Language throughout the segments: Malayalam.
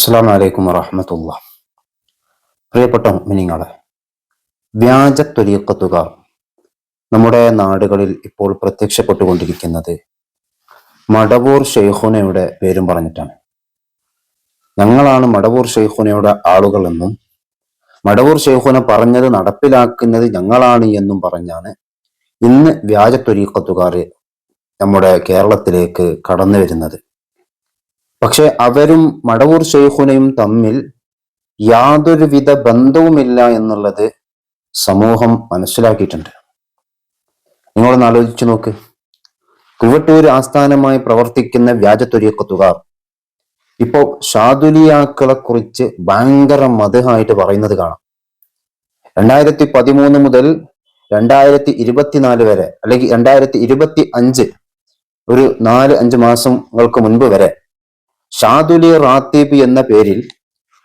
അസ്സാം വലൈക്കും വറഹമത്തുള്ള. പ്രിയപ്പെട്ട മിനിങ്ങളെ വ്യാജ ത്വരീക്കത്തുകാർ നമ്മുടെ നാടുകളിൽ ഇപ്പോൾ പ്രത്യക്ഷപ്പെട്ടുകൊണ്ടിരിക്കുന്നത് മടവൂർ ഷെയ്ഖുനയുടെ പേരും പറഞ്ഞിട്ടാണ്. ഞങ്ങളാണ് മടവൂർ ഷെയ്ഖുനയുടെ ആളുകളെന്നും മടവൂർ ഷെയ്ഖുന പറഞ്ഞത് നടപ്പിലാക്കുന്നത് ഞങ്ങളാണ് എന്നും പറഞ്ഞാണ് ഇന്ന് വ്യാജ ത്വരീക്കത്തുകാർ നമ്മുടെ കേരളത്തിലേക്ക് കടന്നു വരുന്നത്. പക്ഷെ അവരും മടവൂർ ഷെയ്ഖുനയും തമ്മിൽ യാതൊരുവിധ ബന്ധവുമില്ല എന്നുള്ളത് സമൂഹം മനസ്സിലാക്കിയിട്ടുണ്ട്. നിങ്ങളൊന്ന് ആലോചിച്ചു നോക്ക്. കുവട്ടൂർ ആസ്ഥാനമായി പ്രവർത്തിക്കുന്ന വ്യാജ ത്വരീക്കത്തുകാർ ഇപ്പോ ഷാദുലിയാക്കളെ കുറിച്ച് ഭയങ്കര മതമായിട്ട് പറയുന്നത് കാണാം. രണ്ടായിരത്തി പതിമൂന്ന് മുതൽ രണ്ടായിരത്തി ഇരുപത്തിനാല് വരെ അല്ലെങ്കിൽ രണ്ടായിരത്തി ഇരുപത്തി അഞ്ച് ഒരു നാല് അഞ്ച് മാസങ്ങൾക്ക് മുൻപ് വരെ ഷാദുലി റാത്തീബ് എന്ന പേരിൽ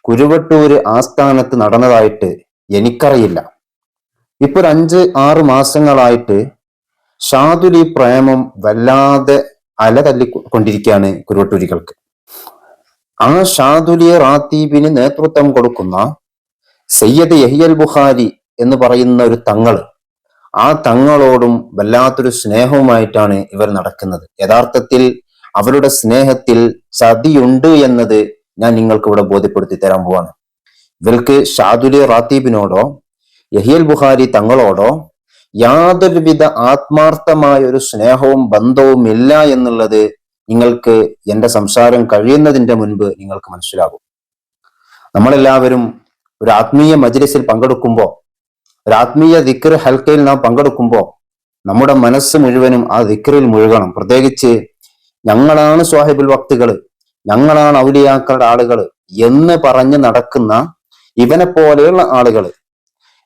കുരുവട്ടൂര് ആസ്ഥാനത്ത് നടന്നതായിട്ട് എനിക്കറിയില്ല. ഇപ്പൊ ഒരു അഞ്ച് ആറ് മാസങ്ങളായിട്ട് ഷാദുലി പ്രേമം വല്ലാതെ അല തല്ലിക്കൊണ്ടിരിക്കുകയാണ് കുരുവട്ടൂരികൾക്ക്. ആ ഷാദുലി റാത്തീബിന് നേതൃത്വം കൊടുക്കുന്ന സയ്യദ് യഹിയൽ ബുഖാരി എന്ന് പറയുന്ന ഒരു തങ്ങൾ ആ തങ്ങളോടും വല്ലാത്തൊരു സ്നേഹവുമായിട്ടാണ് ഇവർ നടക്കുന്നത്. യഥാർത്ഥത്തിൽ അവരുടെ സ്നേഹത്തിൽ സതിയുണ്ട് എന്നത് ഞാൻ നിങ്ങൾക്ക് ഇവിടെ ബോധ്യപ്പെടുത്തി തരാൻ പോവാണ്. ഇവർക്ക് ഷാദുലി റാത്തീബിനോടോ യഹിയൽ ബുഹാരി തങ്ങളോടോ യാതൊരുവിധ ആത്മാർത്ഥമായ ഒരു സ്നേഹവും ബന്ധവും ഇല്ല എന്നുള്ളത് നിങ്ങൾക്ക് എന്റെ സംസാരം കഴിയുന്നതിന്റെ മുൻപ് നിങ്ങൾക്ക് മനസ്സിലാകും. നമ്മളെല്ലാവരും ഒരു ആത്മീയ മജ്ലിസിൽ പങ്കെടുക്കുമ്പോൾ ഒരു ആത്മീയ ദിക്ർ ഹൽക്കയിൽ നാം പങ്കെടുക്കുമ്പോൾ നമ്മുടെ മനസ്സ് മുഴുവനും ആ ദിക്റിൽ മുഴുകണം. പ്രത്യേകിച്ച് ഞങ്ങളാണ് സ്വാഹിബുൽ വക്തികൾ ഞങ്ങളാണ് ഔലിയാക്കളുടെ ആളുകൾ എന്ന് പറഞ്ഞ് നടക്കുന്ന ഇവനെ പോലെയുള്ള ആളുകൾ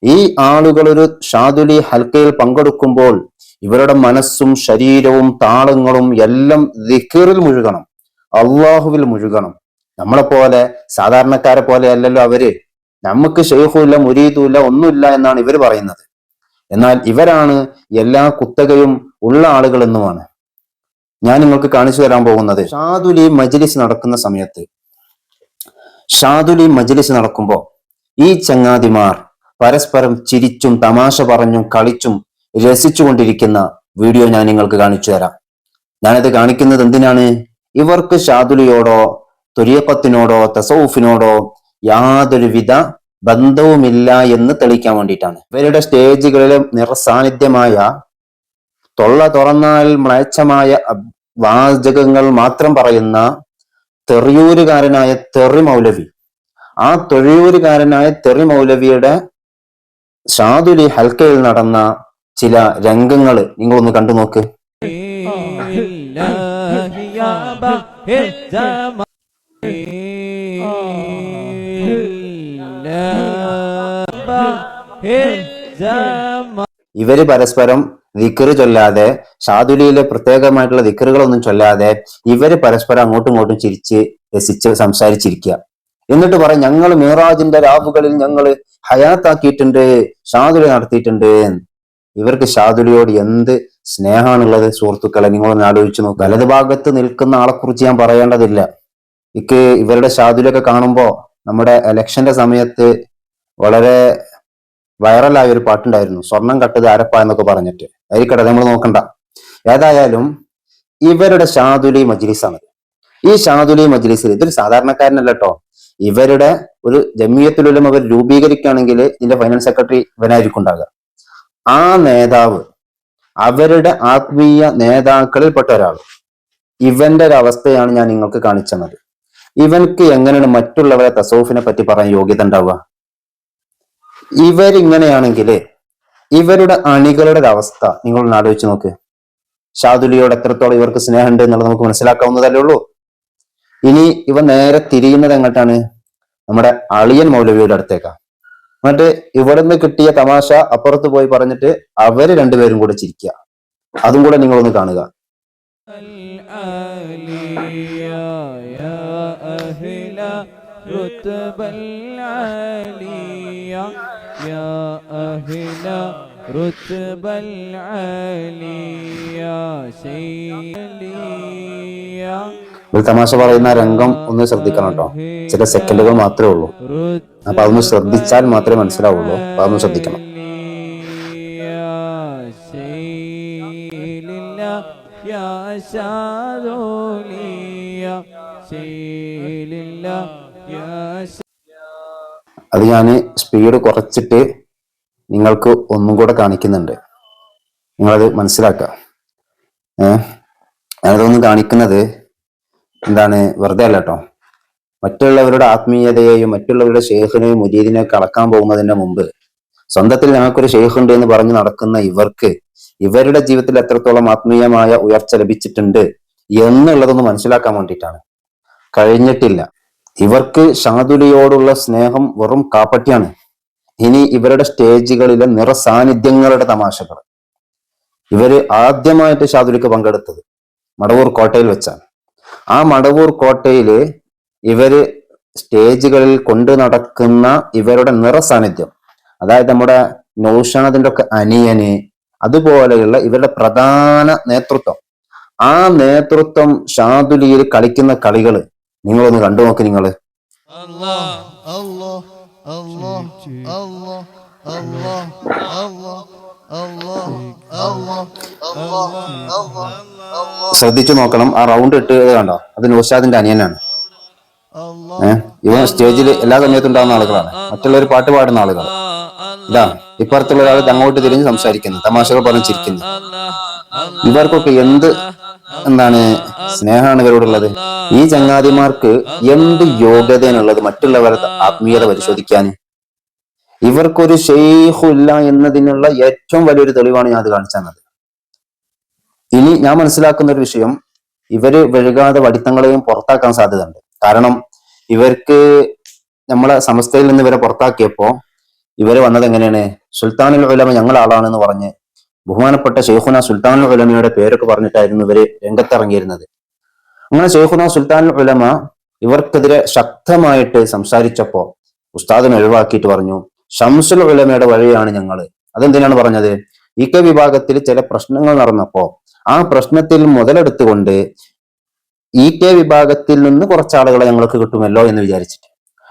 ഈ ആളുകൾ ഒരു ഷാദുലി ഹൽക്കയിൽ പങ്കെടുക്കുമ്പോൾ ഇവരുടെ മനസ്സും ശരീരവും താളങ്ങളും എല്ലാം ദിക്കറിൽ മുഴുകണം. അള്ളാഹുവിൽ മുഴുകണം. നമ്മളെ പോലെ സാധാരണക്കാരെ പോലെ അല്ലല്ലോ അവർ. നമുക്ക് ഷെയ്ഖുമില്ല മുരീദുമില്ല ഒന്നുമില്ല എന്നാണ് ഇവർ പറയുന്നത്. എന്നാൽ ഇവരാണ് എല്ലാ കുത്തകയും ഉള്ള ആളുകൾ എന്നുമാണ്. ഞാൻ നിങ്ങൾക്ക് കാണിച്ചു തരാൻ പോകുന്നത് ഷാദുലി മജ്ലിസ് നടക്കുന്ന സമയത്ത്. ഷാദുലി മജ്ലിസ് നടക്കുമ്പോൾ ഈ ചങ്ങാതിമാർ പരസ്പരം ചിരിച്ചും തമാശ പറഞ്ഞും കളിച്ചും രസിച്ചുകൊണ്ടിരിക്കുന്ന വീഡിയോ ഞാൻ നിങ്ങൾക്ക് കാണിച്ചു തരാം. ഞാനത് കാണിക്കുന്നത് എന്തിനാണ്? ഇവർക്ക് ഷാദുലിയോടോ തുരിയപ്പത്തിനോടോ തസൌഫിനോടോ യാതൊരുവിധ ബന്ധവുമില്ല എന്ന് തെളിയിക്കാൻ വേണ്ടിയിട്ടാണ്. ഇവരുടെ സ്റ്റേജുകളിലെ നിറസാന്നിധ്യമായ തൊള്ള തുറന്നാൽ മ്ലേച്ഛമായ വാചകങ്ങൾ മാത്രം പറയുന്ന തെറിയൂരുകാരനായ തെറി മൗലവി ആ തൊഴിയൂരുകാരനായ തെറി മൗലവിയുടെ ഷാദുലി ഹൽക്കയിൽ നടന്ന ചില രംഗങ്ങൾ നിങ്ങളൊന്ന് കണ്ടു നോക്ക് ഇവർ പരസ്പരം ദിക്കറ് ചൊല്ലാതെ ഷാദുലിയിലെ പ്രത്യേകമായിട്ടുള്ള ദിക്കറുകളൊന്നും ചൊല്ലാതെ ഇവർ പരസ്പരം അങ്ങോട്ടും ഇങ്ങോട്ടും ചിരിച്ച് രസിച്ച് സംസാരിച്ചിരിക്കുക എന്നിട്ട് പറയും ഞങ്ങൾ മീറാജിന്റെ രാവുകളിൽ ഞങ്ങൾ ഹയാത്താക്കിയിട്ടുണ്ട് ഷാദുലി നടത്തിയിട്ടുണ്ട്. ഇവർക്ക് ഷാദുലിയോട് എന്ത് സ്നേഹമാണുള്ളത് സുഹൃത്തുക്കളെ നിങ്ങളൊന്ന് ആലോചിച്ചു നോക്കുക വലത് ഭാഗത്ത് നിൽക്കുന്ന ആളെ കുറിച്ച് ഞാൻ പറയേണ്ടതില്ല. ഇക്ക് ഇവരുടെ ഷാദുലിയൊക്കെ കാണുമ്പോൾ നമ്മുടെ ഇലക്ഷന്റെ സമയത്ത് വളരെ വൈറലായ ഒരു പാട്ടുണ്ടായിരുന്നു. സ്വർണം കട്ടത് ആരപ്പ എന്നൊക്കെ പറഞ്ഞിട്ട്. ആയിരിക്കട്ടെ നമ്മൾ നോക്കണ്ട. ഏതായാലും ഇവരുടെ ഷാദുലി മജ്ലിസാണ് ഈ ഷാദുലി മജ്ലിസിൽ ഇതൊരു സാധാരണക്കാരനല്ല കേട്ടോ ഇവരുടെ ഒരു ജമിയത്തിലും അവർ രൂപീകരിക്കുകയാണെങ്കിൽ ഇതിന്റെ ഫൈനാൻസ് സെക്രട്ടറി ഇവനായിരിക്കും ഉണ്ടാകുക ആ നേതാവ് അവരുടെ ആത്മീയ നേതാക്കളിൽപ്പെട്ട ഒരാൾ. ഇവന്റെ ഒരു അവസ്ഥയാണ് ഞാൻ നിങ്ങൾക്ക് കാണിച്ചത്. ഇവൻക്ക് എങ്ങനെയാണ് മറ്റുള്ളവരെ തസോഫിനെ പറ്റി പറയാൻ യോഗ്യത ഉണ്ടാവുക? ഇവരിങ്ങനെയാണെങ്കിൽ ഇവരുടെ അണികളുടെ ഒരു അവസ്ഥ നിങ്ങളൊന്ന് ആലോചിച്ച് നോക്ക് ഷാദുലിയോട് എത്രത്തോളം ഇവർക്ക് സ്നേഹമുണ്ട് എന്നുള്ളത് നമുക്ക് മനസ്സിലാക്കാവുന്നതല്ലേ ഉള്ളൂ ഇനി ഇവ നേരെ തിരിയുന്നത് എങ്ങോട്ടാണ് നമ്മുടെ അളിയൻ മൗലവിയുടെ അടുത്തേക്കാ എന്നിട്ട് ഇവിടുന്ന് കിട്ടിയ തമാശ അപ്പുറത്ത് പോയി പറഞ്ഞിട്ട് അവര് രണ്ടുപേരും കൂടെ ചിരിക്കുക അതും കൂടെ നിങ്ങളൊന്ന് കാണുക رتب العالية يا أهل رتب العالية سيدي ഒരു തമാശ പറയുന്ന രംഗം ഒന്ന് ശ്രദ്ധിക്കണം കേട്ടോ ചില സെക്കൻഡുകൾ മാത്രമേ ഉള്ളൂ അപ്പൊ അതൊന്ന് ശ്രദ്ധിച്ചാൽ മാത്രമേ മനസ്സിലാവുള്ളൂ അപ്പൊ അതൊന്ന് ശ്രദ്ധിക്കണം അത് ഞാൻ സ്പീഡ് കുറച്ചിട്ട് നിങ്ങൾക്ക് ഒന്നും കൂടെ കാണിക്കുന്നുണ്ട്. നിങ്ങളത് മനസ്സിലാക്കുക ഏഹ് ഞാനതൊന്നും കാണിക്കുന്നത് എന്താണ്? വെറുതെ അല്ല കേട്ടോ മറ്റുള്ളവരുടെ ആത്മീയതയെയും മറ്റുള്ളവരുടെ ഷെയ്ഖിനെയും മുരീദിനെയും കളക്കാൻ പോകുന്നതിന്റെ മുമ്പ് സ്വന്തത്തിൽ ഞങ്ങൾക്കൊരു ഷെയ്ഖ് ഉണ്ട് എന്ന് പറഞ്ഞ് നടക്കുന്ന ഇവർക്ക് ഇവരുടെ ജീവിതത്തിൽ എത്രത്തോളം ആത്മീയമായ ഉയർച്ച ലഭിച്ചിട്ടുണ്ട് എന്നുള്ളതൊന്ന് മനസ്സിലാക്കാൻ വേണ്ടിയിട്ടാണ്. കഴിഞ്ഞിട്ടില്ല. ഇവർക്ക് ഷാദുലിയോടുള്ള സ്നേഹം വെറും കാപ്പട്ടിയാണ്. ഇനി ഇവരുടെ സ്റ്റേജുകളിലെ നിറസാന്നിധ്യങ്ങളുടെ തമാശകൾ. ഇവർ ആദ്യമായിട്ട് ഷാദുലിക്ക് പങ്കെടുത്തത് മടവൂർ കോട്ടയിൽ വെച്ചാണ്. ആ മടവൂർ കോട്ടയിൽ ഇവർ സ്റ്റേജുകളിൽ കൊണ്ടു നടക്കുന്ന ഇവരുടെ നിറസാന്നിധ്യം അതായത് നമ്മുടെ നൌഷാദിന്റെ ഒക്കെ അനിയന് അതുപോലെയുള്ള ഇവരുടെ പ്രധാന നേതൃത്വം. ആ നേതൃത്വം ഷാദുലിയിൽ കളിക്കുന്ന കളികൾ നിങ്ങളൊന്ന് കണ്ടു നോക്ക് നിങ്ങൾ ശ്രദ്ധിച്ചു നോക്കണം. ആ റൗണ്ട് ഇട്ട് കണ്ടോ? അത് നൗഷാദിന്റെ അനിയനാണ്. ഇവൻ സ്റ്റേജിൽ എല്ലാ സമയത്തും ഉണ്ടാകുന്ന ആളുകളാണ്. മറ്റുള്ളവർ പാട്ട് പാടുന്ന ആളുകൾ ഇതാ ഇപ്പുറത്തുള്ള ഒരാൾ അങ്ങോട്ട് തിരിഞ്ഞ് സംസാരിക്കുന്നു. തമാശകൾ പറഞ്ഞു ചിരിക്കുന്നു. ഇവർക്കൊക്കെ എന്ത് എന്താണ് സ്നേഹമാണ് ഇവരോടുള്ളത് ഈ ചങ്ങാതിമാർക്ക് എന്ത് യോഗ്യതയാണുള്ളത് മറ്റുള്ളവരുടെ ആത്മീയത പരിശോധിക്കാൻ. ഇവർക്കൊരു ഷെയ്ഖുല്ല എന്നതിനുള്ള ഏറ്റവും വലിയൊരു തെളിവാണ് ഞാൻ അത് കാണിച്ചു തന്നത്. ഇനി ഞാൻ മനസ്സിലാക്കുന്ന ഒരു വിഷയം ഇവർ വഴുകാതെ വടിത്തങ്ങളെയും പുറത്താക്കാൻ സാധ്യതയുണ്ട്. കാരണം ഇവർക്ക് നമ്മളെ സമസ്തയിൽ നിന്ന് ഇവരെ പുറത്താക്കിയപ്പോ ഇവർ വന്നത് എങ്ങനെയാണ്? സുൽത്താനുൽ ഉലമ ഞങ്ങൾ ആളാണെന്ന് പറഞ്ഞ് ബഹുമാനപ്പെട്ട ഷെയ്ഖുന സുൽത്താനുൽ ഉലമയുടെ പേരൊക്കെ പറഞ്ഞിട്ടായിരുന്നു ഇവർ രംഗത്തിറങ്ങിയിരുന്നത്. അങ്ങനെ ഷെയ്ഖുന സുൽത്താനുൽ ഉലമ ഇവർക്കെതിരെ ശക്തമായിട്ട് സംസാരിച്ചപ്പോ ഉസ്താദിനെ ഒഴിവാക്കിയിട്ട് പറഞ്ഞു ഷംസുൽ ഉലമയുടെ വഴിയാണ് ഞങ്ങൾ അതെന്തിനാണ് പറഞ്ഞത്? ഇ കെ വിഭാഗത്തിൽ ചില പ്രശ്നങ്ങൾ നടന്നപ്പോ ആ പ്രശ്നത്തിൽ മുതലെടുത്തുകൊണ്ട് ഇ കെ വിഭാഗത്തിൽ നിന്ന് കുറച്ച് ആളുകളെ ഞങ്ങൾക്ക് കിട്ടുമല്ലോ എന്ന് വിചാരിച്ചിട്ട്.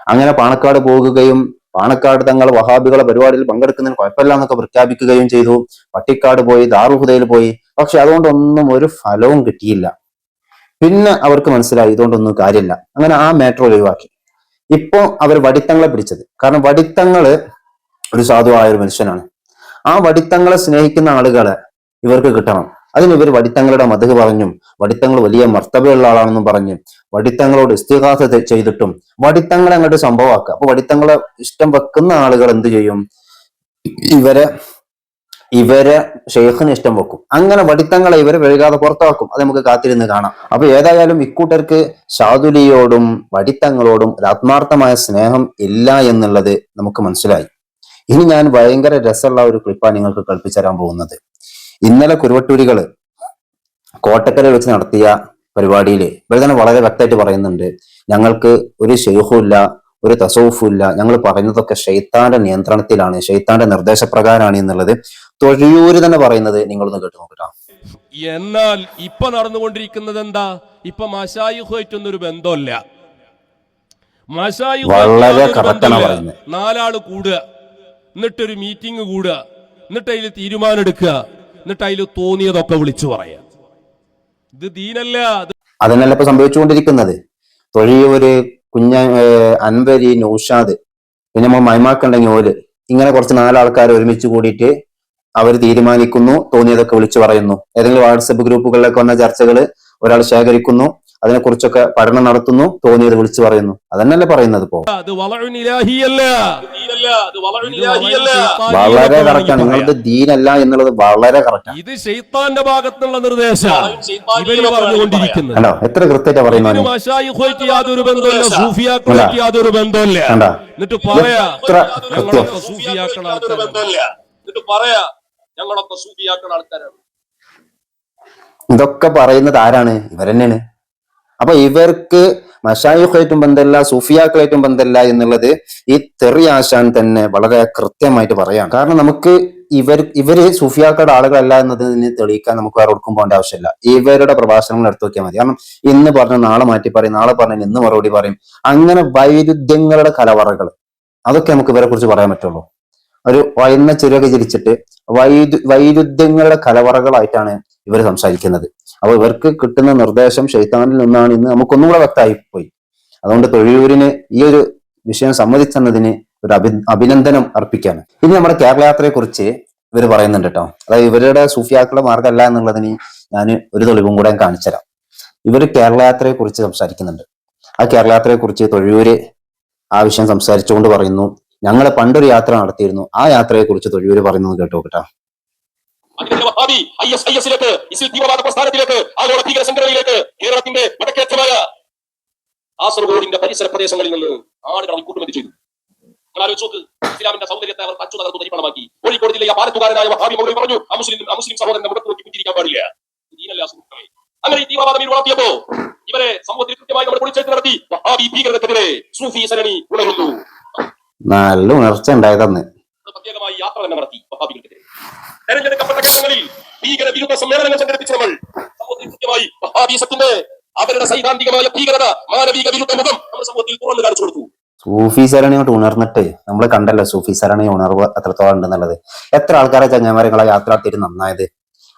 അങ്ങനെ പാണക്കാട് പോകുകയും പാണക്കാട് തങ്ങൾ വഹാബികളെ പരിപാടിയിൽ പങ്കെടുക്കുന്നതിന് കുഴപ്പമില്ല എന്നൊക്കെ പ്രഖ്യാപിക്കുകയും ചെയ്തു. പട്ടിക്കാട് പോയി ദാറുഹുദയിൽ പോയി. പക്ഷെ അതുകൊണ്ടൊന്നും ഒരു ഫലവും കിട്ടിയില്ല. പിന്നെ അവർക്ക് മനസ്സിലായി ഇതുകൊണ്ടൊന്നും കാര്യമില്ല. അങ്ങനെ ആ മാറ്റർ ഒഴിവാക്കി. ഇപ്പോ അവർ വടിത്തങ്ങളെ പിടിച്ചത്. കാരണം വടിത്തങ്ങൾ ഒരു സാധുവായ ഒരു മനുഷ്യനാണ്. ആ വടിത്തങ്ങളെ സ്നേഹിക്കുന്ന ആളുകളെ ഇവർക്ക് കിട്ടണം. അതിന് ഇവർ വടിത്തങ്ങളുടെ മതക് പറഞ്ഞും വടിത്തങ്ങൾ വലിയ മർത്തബയുള്ള ആളാണെന്നും പറഞ്ഞ് വടിത്തങ്ങളോട് ഇസ്തിഹാസ ചെയ്തിട്ടും വടിത്തങ്ങളെ അങ്ങോട്ട് സംഭവമാക്കുക. അപ്പൊ വടിത്തങ്ങളെ ഇഷ്ടം വെക്കുന്ന ആളുകൾ എന്ത് ചെയ്യും? ഇവരെ ഇവരെ ഷെയ്ഖിന് ഇഷ്ടം വെക്കും. അങ്ങനെ വടിത്തങ്ങളെ ഇവരെ വഴുകാതെ പുറത്താക്കും. അത് നമുക്ക് കാത്തിരുന്ന് കാണാം. അപ്പൊ ഏതായാലും ഇക്കൂട്ടർക്ക് ഷാദുലിയോടും വടിത്തങ്ങളോടും ഒരു ആത്മാർത്ഥമായ സ്നേഹം ഇല്ല എന്നുള്ളത് നമുക്ക് മനസ്സിലായി. ഇനി ഞാൻ ഭയങ്കര രസമുള്ള ഒരു ക്ലിപ്പാണ് നിങ്ങൾക്ക് കളിപ്പിച്ചു തരാൻ പോകുന്നത്. ഇന്നലെ കുരുവട്ടൂരികൾ കോട്ടക്കരയിൽ വെച്ച് നടത്തിയ പരിപാടിയിൽ ഇവർ തന്നെ വളരെ വ്യക്തമായിട്ട് പറയുന്നുണ്ട്. ഞങ്ങൾക്ക് ഒരു ഷെയ്ഹുമില്ല ഒരു തസവുഫും ഇല്ല ഞങ്ങൾ പറയുന്നതൊക്കെ ഷെയ്ത്താന്റെ നിയന്ത്രണത്തിലാണ് ഷെയ്ത്താന്റെ നിർദ്ദേശപ്രകാരമാണ് എന്നുള്ളത് തൊഴിയൂര് തന്നെ പറയുന്നത് നിങ്ങളൊന്ന് കേട്ടു നോക്കട്ടോ എന്നാൽ ഇപ്പൊ നടന്നുകൊണ്ടിരിക്കുന്നത് എന്താ ഇപ്പൊ മഷായിഹുമായിട്ടൊന്നൊരു ബന്ധമില്ല വളരെ. നാലാൾ കൂടുക. എന്നിട്ടൊരു മീറ്റിംഗ് കൂടുക. എന്നിട്ട് അതിൽ തീരുമാനം എടുക്കുക എന്നിട്ട് അതിൽ തോന്നിയതൊക്കെ വിളിച്ചു പറയാ. ഇത് ദീനല്ല അതന്നല്ല ഇപ്പൊ സംഭവിച്ചുകൊണ്ടിരിക്കുന്നത്. തൊഴിയൂര് കുഞ്ഞ അൻവരി നൌഷാദ് പിന്നെ നമ്മൾ മൈമാക്കുണ്ടെങ്കിൽ ഓര് ഇങ്ങനെ കുറച്ച് നാലാൾക്കാർ ഒരുമിച്ച് കൂടിയിട്ട് അവർ തീരുമാനിക്കുന്നു തോന്നിയതൊക്കെ വിളിച്ചു പറയുന്നു. ഏതെങ്കിലും വാട്സപ്പ് ഗ്രൂപ്പുകളിലൊക്കെ വന്ന ചർച്ചകൾ ഒരാൾ ശേഖരിക്കുന്നു അതിനെക്കുറിച്ചൊക്കെ പഠനം നടത്തുന്നു തോന്നിയത് വിളിച്ചു പറയുന്നു. അതന്നല്ലേ പറയുന്നത് ഇപ്പോ? വളരെ കറക്റ്റാണ് നിങ്ങളുടെ ദീനല്ല എന്നുള്ളത് വളരെ കറക്റ്റാണ് ഇത് ഭാഗത്തുള്ള എത്ര കൃത്യമായിട്ട് പറയുന്നു എന്നിട്ട് എന്നിട്ട് പറയാ ഇതൊക്കെ പറയുന്നത് ആരാണ്? ഇവരെന്നെയാണ്. അപ്പൊ ഇവർക്ക് മഷായുഖായിട്ടും ബന്ധമില്ല സൂഫിയാക്കളായിട്ടും ബന്ധമില്ല എന്നുള്ളത് ഈ തെറി ആശാൻ തന്നെ വളരെ കൃത്യമായിട്ട് പറയാം കാരണം നമുക്ക് ഇവർ ഇവർ സൂഫിയാക്കളുടെ ആളുകളല്ല എന്നതിന് തെളിയിക്കാൻ നമുക്ക് വേറെ ഒടുക്കും പോകേണ്ട ആവശ്യമില്ല. ഇവരുടെ പ്രഭാഷണങ്ങൾ എടുത്തു നോക്കിയാൽ മതി. കാരണം ഇന്ന് പറഞ്ഞ നാളെ മാറ്റി പറയും നാളെ പറഞ്ഞ ഇന്ന് മറുപടി പറയും. അങ്ങനെ വൈരുദ്ധ്യങ്ങളുടെ കലവറകൾ. അതൊക്കെ നമുക്ക് ഇവരെ കുറിച്ച് പറയാൻ പറ്റുള്ളൂ. ഒരു വയന്ന ചിരക ചിരിച്ചിട്ട് വൈരു വൈരുദ്ധ്യങ്ങളുടെ കലവറകളായിട്ടാണ് ഇവർ സംസാരിക്കുന്നത്. അപ്പൊ ഇവർക്ക് കിട്ടുന്ന നിർദ്ദേശം ഷെയ്ത്താനിൽ നിന്നാണ് ഇന്ന് നമുക്കൊന്നും കൂടെ വ്യക്തമായി പോയി അതുകൊണ്ട് തൊഴിലൂരിന് ഈ ഒരു വിഷയം സമ്മതിച്ചെന്നതിന് ഒരു അഭി അഭിനന്ദനം അർപ്പിക്കാണ്. ഇനി നമ്മുടെ കേരള യാത്രയെ കുറിച്ച് ഇവർ പറയുന്നുണ്ട് കേട്ടോ. അതായത് ഇവരുടെ സൂഫിയാക്കളുടെ മാർഗമല്ല എന്നുള്ളതിന് ഞാൻ ഒരു തെളിവും കൂടെ കാണിച്ചുതരാം ഇവർ കേരള യാത്രയെ കുറിച്ച് സംസാരിക്കുന്നുണ്ട്. ആ കേരള യാത്രയെ കുറിച്ച് തൊഴിലൂര് ആ വിഷയം സംസാരിച്ചുകൊണ്ട് പറയുന്നു. ഞങ്ങളെ പണ്ടൊരു യാത്ര നടത്തിയിരുന്നു. ആ യാത്രയെ കുറിച്ച് തൊഴിലൂര് പറയുന്നത് കേട്ടോ കേട്ടോ. അതിന്റെ വഹാബി ഐ എസ് ഐ എസിലേക്ക് ഇസ്ലിം തീവ്രവാദ പ്രസ്ഥാനത്തിലേക്ക് ആഗോള ഭീകര സംഘടനയിലേക്ക് കേരളത്തിന്റെ വടക്കേറ്റമായ കാസർഗോഡിന്റെ പരിസര പ്രദേശങ്ങളിൽ നിന്ന് ആളുകൾ കൂട്ടുമതി ചെയ്തു. ഇസ്ലാമിന്റെ അവർ വഹാബി പറഞ്ഞു അമുസ്ലിം പാടില്ല. അങ്ങനെ ഈ ഇവരെ കൃത്യമായി നടത്തി വഹാബി സൂഫി നല്ല ഉണർച്ച ഉണ്ടായതെന്ന് അത് പ്രത്യേകമായി യാത്ര തന്നെ നടത്തി വഹാബികൾക്കെതിരെ തെരഞ്ഞെടുക്കപ്പെട്ട ഘട്ടങ്ങളിൽ ഭീകര വിരുദ്ധ സമ്മേളനങ്ങൾ സംഘടിപ്പിച്ച് നമ്മൾ സമൂഹത്തിൽ കൃത്യമായി അവരുടെ വിരുദ്ധ മുഖം സമൂഹത്തിൽ തുറന്നു കാണിച്ചു സൂഫി സരണയോട്ട് ഉണർന്നിട്ട് നമ്മൾ കണ്ടല്ലോ സൂഫി സരണി ഉണർവ് എത്രത്തോളം ഉണ്ടെന്നുള്ളത്. എത്ര ആൾക്കാരെ ചങ്ങന്മാരെ യാത്ര നടത്തിയിട്ട് നന്നായത്?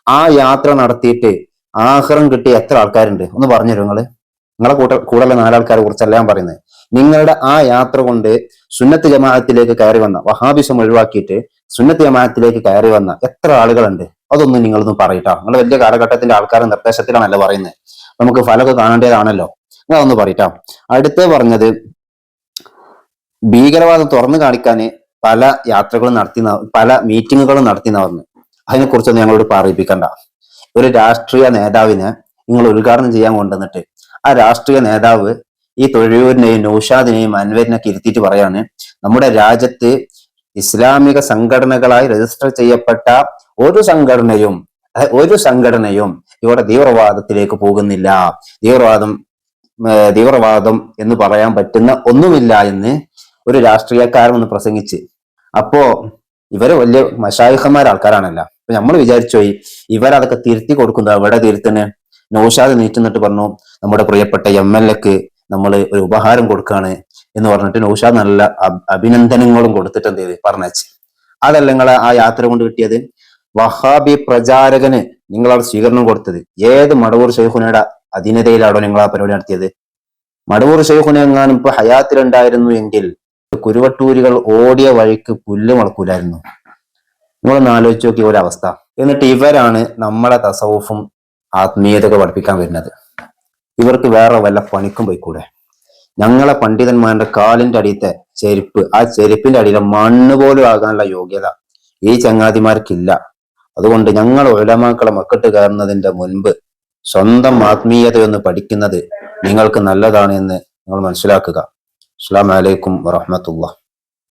ആ യാത്ര നടത്തിയിട്ട് ആഹ്റം കിട്ടിയ എത്ര ആൾക്കാരുണ്ട്? ഒന്ന് പറഞ്ഞു തരും നിങ്ങൾ? നിങ്ങളെ കൂട്ട കൂടുതൽ നാലാൾക്കാരെ കുറിച്ചല്ല ഞാൻ പറയുന്നത്. നിങ്ങളുടെ ആ യാത്ര കൊണ്ട് സുന്നത്ത് ജമാഅത്തിലേക്ക് കയറി വന്ന വഹാബിസം ഒഴിവാക്കിയിട്ട് സുന്നത്ത് ജമാഅത്തിലേക്ക് കയറി വന്ന എത്ര ആളുകളുണ്ട്? അതൊന്നും നിങ്ങളൊന്നും പറയട്ടോ നിങ്ങൾ വലിയ കാലഘട്ടത്തിന്റെ ആൾക്കാരുടെ നിർദ്ദേശത്തിലാണല്ലോ പറയുന്നത്. നമുക്ക് ഫലമൊക്കെ കാണേണ്ടതാണല്ലോ. അതൊന്ന് പറയട്ടോ. അടുത്ത പറഞ്ഞത് ഭീകരവാദം തുറന്നു കാണിക്കാൻ പല യാത്രകളും നടത്തി പല മീറ്റിങ്ങുകളും നടത്തി പറഞ്ഞു അതിനെക്കുറിച്ചൊന്നും ഞങ്ങളോട് പറയിപ്പിക്കണ്ട. ഒരു രാഷ്ട്രീയ നേതാവിനെ നിങ്ങൾ ഉദ്ഘാടനം ചെയ്യാൻ കൊണ്ടുവന്നിട്ട് ആ രാഷ്ട്രീയ നേതാവ് ഈ തൊഴിലൂരിനെയും നൌഷാദിനെയും അൻവരിനൊക്കെ ഇരുത്തിയിട്ട് പറയാണ് നമ്മുടെ രാജ്യത്ത് ഇസ്ലാമിക സംഘടനകളായി രജിസ്റ്റർ ചെയ്യപ്പെട്ട ഒരു സംഘടനയും ഒരു സംഘടനയും ഇവിടെ തീവ്രവാദത്തിലേക്ക് പോകുന്നില്ല. തീവ്രവാദം തീവ്രവാദം എന്ന് പറയാൻ പറ്റുന്ന ഒന്നുമില്ല എന്ന് ഒരു രാഷ്ട്രീയക്കാരൻ ഒന്ന് പ്രസംഗിച്ച്. അപ്പോ ഇവർ വലിയ മഷായുഹന്മാർ ആൾക്കാരാണല്ല. അപ്പൊ നമ്മൾ വിചാരിച്ചു പോയി ഇവരതൊക്കെ തിരുത്തി കൊടുക്കുന്നത് അവിടെ തിരുത്തിന് നൌഷാദ് നീറ്റുന്നിട്ട് പറഞ്ഞു നമ്മുടെ പ്രിയപ്പെട്ട എം എൽ എക്ക് നമ്മൾ ഒരു ഉപഹാരം കൊടുക്കുകയാണ് എന്ന് പറഞ്ഞിട്ട് നൌഷാദ് നല്ല അഭിനന്ദനങ്ങളും കൊടുത്തിട്ട് എന്ത് ചെയ്ത്? പറഞ്ഞു അതല്ല നിങ്ങളെ ആ യാത്ര കൊണ്ട് കിട്ടിയത്? വഹാബി പ്രചാരകന് നിങ്ങൾ അവിടെ സ്വീകരണം കൊടുത്തത്. ഏത് മടവൂർ ഷെയ്ഖുനയുടെ അധീനതയിലാണോ നിങ്ങൾ ആ പരിപാടി നടത്തിയത്? മടവൂർ ഷെയ്ഖുന എങ്ങാനും ഇപ്പൊ ഹയാത്തിലുണ്ടായിരുന്നു എങ്കിൽ കുരുവട്ടൂരികൾ ഓടിയ വഴിക്ക് പുല്ല് മുളക്കൂലായിരുന്നു. നിങ്ങളൊന്ന് ആലോചിച്ച് നോക്കിയ ഒരവസ്ഥ. എന്നിട്ട് ഇവരാണ് നമ്മളെ തസവുഫും ആത്മീയതയൊക്കെ പഠിപ്പിക്കാൻ വരുന്നത്. ഇവർക്ക് വേറെ വല്ല പണിക്കും പോയിക്കൂടെ? ഞങ്ങളെ പണ്ഡിതന്മാരുടെ കാലിന്റെ അടിയത്തെ ചെരുപ്പ് ആ ചെരുപ്പിന്റെ അടിയിലെ മണ്ണ് പോലും ആകാനുള്ള യോഗ്യത ഈ ചങ്ങാതിമാർക്കില്ല. അതുകൊണ്ട് ഞങ്ങൾ ഉലമാക്കളെ മക്കിട്ട് കയറുന്നതിന്റെ മുൻപ് സ്വന്തം ആത്മീയതയൊന്ന് പഠിക്കുന്നത് നിങ്ങൾക്ക് നല്ലതാണ് എന്ന് നിങ്ങൾ മനസ്സിലാക്കുക. അസ്സാം വലൈക്കും വറഹമത്തുള്ള